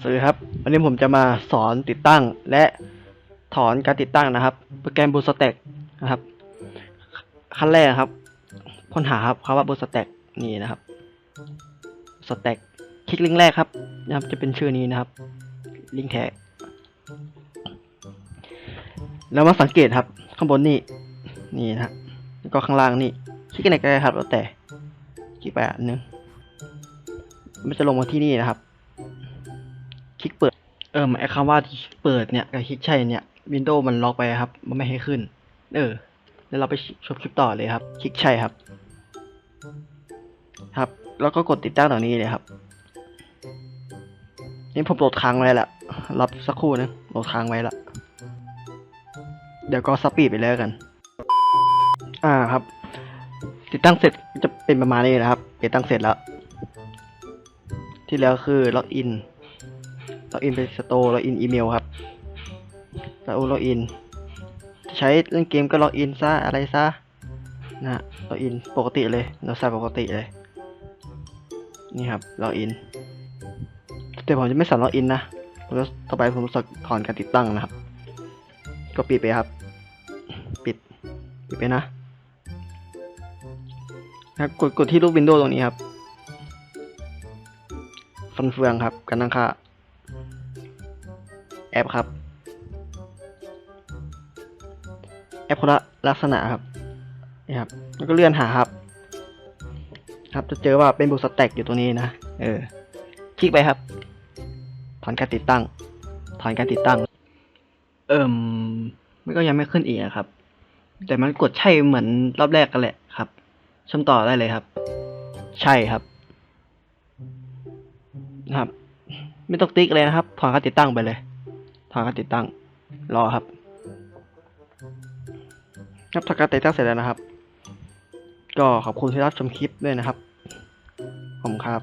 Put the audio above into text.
สวัสดีครับ วันนี้ผมจะมาสอนติดตั้งและถอนการติดตั้งนะครับ โปรแกรมบูสแต็กนะครับ ขั้นแรกครับ ค้นหาครับคำว่าบูสแต็กนี่นะครับสแต็กคลิกลิงก์แรกครับนะครับ จะเป็นชื่อนี้นะครับ ลิงก์แท็กแล้วมาสังเกตครับ ข้างบนนี่นี่นะครับแล้วก็ข้างล่างนี่คลิกไหนก็ได้ครับแล้วแต่คลิกไปอันนึงมันจะลงมาที่นี่นะครับ คลิกเปิด เออไอคำว่าเปิดเนี่ยกับคลิกใช่เนี่ยวินโดว์มันล็อกไปครับ มันไม่ให้ขึ้น เออ แล้วเราไปชมคลิปต่อเลยครับ คลิกใช่ครับ ครับ แล้วก็กดติดตั้งตรงนี้เลยครับ นี่ผมโหลดค้างไว้ละ รับสักครู่นึงโหลดค้างไว้ละ เดี๋ยวก็สปีดไปเลยแล้วกัน อ่าครับ ติดตั้งเสร็จจะเป็นประมาณนี้นะครับ ติดตั้งเสร็จแล้ว ที่แล้วคือล็อกอิน ล็อกอินไปสโตร์ล็อกอินอีเมลครับแล้วล็อกอินใช้เล่นเกมก็ล็อกอินซะอะไรซะนะล็อกอินปกติเลยเราใส่ปกติเลย นี่ครับล็อกอินแต่ผมจะไม่สั่นล็อกอินนะผมจะต่อไปผมจะถอนการติดตั้งนะครับ ก็ปิดไปครับ ปิดปิดไปนะนะกดกดที่รูปวินโดว์ตรงนี้ครับฟันเฟืองครับกันตั้งค่า ปครับ แอปคนละลักษณะครับนี่ครับ แล้วก็เลื่อนหาครับ ครับจะเจอว่าเป็นบูสแต็กอยู่ตรงนี้นะ เออ คลิกไปครับ ถอนการติดตั้ง ถอนการติดตั้ง เอิ่มมันก็ยังไม่ขึ้นอีกนะครับ แต่มันกดใช่เหมือนรอบแรกกันแหละครับเชื่อมต่อได้เลยครับ ใช่ครับนะครับ ไม่ต้องติ๊กเลยนะครับ ถอนการติดตั้งไปเลย ทางการติดตั้ง รอครับนับถอนการติดตั้งเสร็จแล้วนะครับ ก็ขอบคุณที่รับชมคลิปด้วยนะครับ ผมครับ